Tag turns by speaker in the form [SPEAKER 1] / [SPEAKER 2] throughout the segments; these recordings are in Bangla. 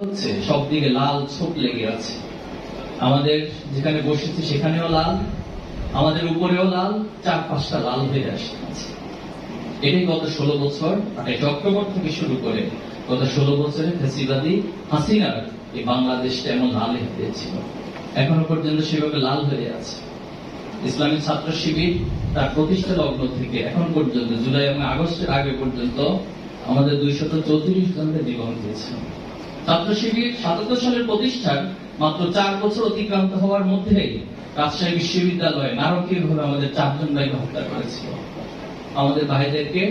[SPEAKER 1] হচ্ছে, সব দিকে লাল ছোপ লেগে আছে। আমাদের যেখানে বসেছি সেখানেও লাল, আমাদের উপরেও লাল চার পাঁচটা লাল হয়ে আসছে। এটাই গত ষোলো বছর, আঠাশ অক্টোবর থেকে শুরু করে গত ষোলো বছরে ফেসিবাদী হাসিনার এই বাংলাদেশটা এমন লাল হয়েছিল এখনও পর্যন্ত সেভাবে লাল হয়ে আছে। ইসলামী ছাত্র শিবির তার প্রতিষ্ঠা লগ্ন থেকে এখন পর্যন্ত, জুলাই এবং আগস্টের আগে পর্যন্ত আমাদের দুইশত চৌত্রিশ জনকে জীবন দিয়েছে ছাত্র শিবির সাতাত্তর সালের মাত্র চার বছর অতিক্রান্ত হওয়ার রাজশাহী বিশ্ববিদ্যালয়ে নারকীয় ভাবে আমাদের চারজন ভাইকে হত্যা করেছিল। আমাদের ভাইদেরকে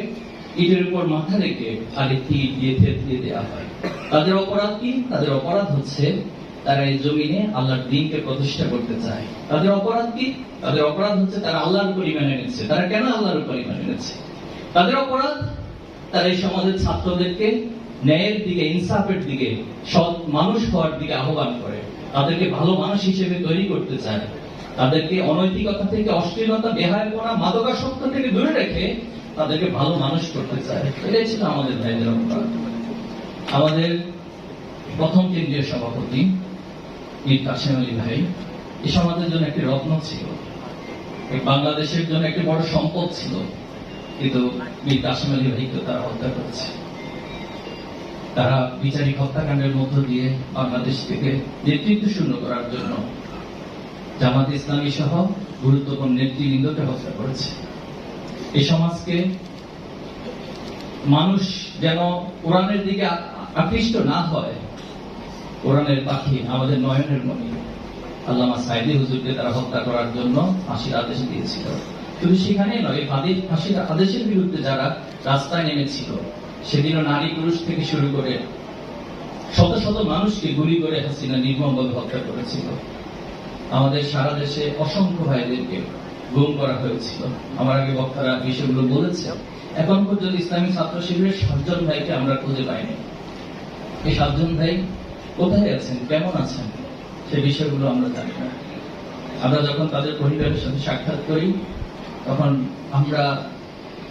[SPEAKER 1] ইটের উপর মাথা রেখে খালি তীর দিয়ে থেতলিয়ে দেওয়া হয়। তাদের অপরাধ কি? তাদের অপরাধ হচ্ছে তারা এই জমিনে আল্লাহর দিনকে প্রতিষ্ঠা করতে চায়। তাদের অপরাধ কি? তাদের অপরাধ হচ্ছে তারা আল্লাহর উপরই মেনে নিচ্ছে তারা কেন আল্লাহর উপরই মেনে নিচ্ছে তাদের অপরাধ তারা এই সমাজের ছাত্রদেরকে ন্যায়ের দিকে, ইনসাফের দিকে, সৎ মানুষ হওয়ার দিকে আহ্বান করে। তাদেরকে ভালো মানুষ হিসেবে তৈরি করতে চায়। তাদেরকে অনৈতিকতা থেকে অশ্লীলতা, বেহায়পনা, মাদকাসক্ত থেকে দূরে রেখে তাদেরকে ভালো মানুষ করতে চায়। এটাই ছিল আমাদের ভাইদের অপরাধ আমাদের প্রথম কেন্দ্রীয় সভাপতি মীর কাসেম আলী ভাই, এ সমাজের জন্য একটি রত্ন ছিল। বাংলাদেশের জন্য একটি বড় সম্পদ ছিল। কিন্তু মীর কাসেম আলী ভাইকে তারা হত্যা করেছে। তারা বিচারিক হত্যাকাণ্ডের মধ্য দিয়ে বাংলাদেশ থেকে নেতৃত্ব শূন্য করার জন্য জামাত ইসলামী সহ গুরুত্বপূর্ণ নেতৃবৃন্দকে হত্যা করেছে। এই সমাজকে মানুষ যেন কোরআনের দিকে আকৃষ্ট না হয়, কোরআনের পাখি আমাদের নয়নের মণি। আল্লামা সাইদি হুজুরকে তারা হত্যা করার জন্য ফাঁসির আদেশ দিয়েছিল। শুধু সেখানেই নয় ফাঁসির আদেশের বিরুদ্ধে যারা রাস্তায় নেমেছিল সেদিনও নারী পুরুষ থেকে শুরু করে শত শত মানুষকে গুলি করে হাসিনা নির্মমভাবে হত্যা করেছিল। আমাদের সারা দেশে অসংখ্য ভাইদেরকে গুম করা হয়েছিল। আমার আগে বক্তারা বিষয়গুলো বলেছে এখন পর্যন্ত ইসলামী ছাত্র শিবিরের সাতজন ভাইকে আমরা খুঁজে পাইনি। এই সাতজন ভাই কোথায় আছেন? কেমন আছেন? সে বিষয়গুলো আমরা জানি না। আমরা যখন তাদের পরিবারের সাথে সাক্ষাৎ করি, তখন আমরা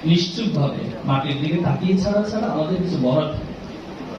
[SPEAKER 1] নিশ্চুপ ভাবে মাটির দিকে তাকিয়ে ছাড়া ছাড়া আমাদের কিছু বলার।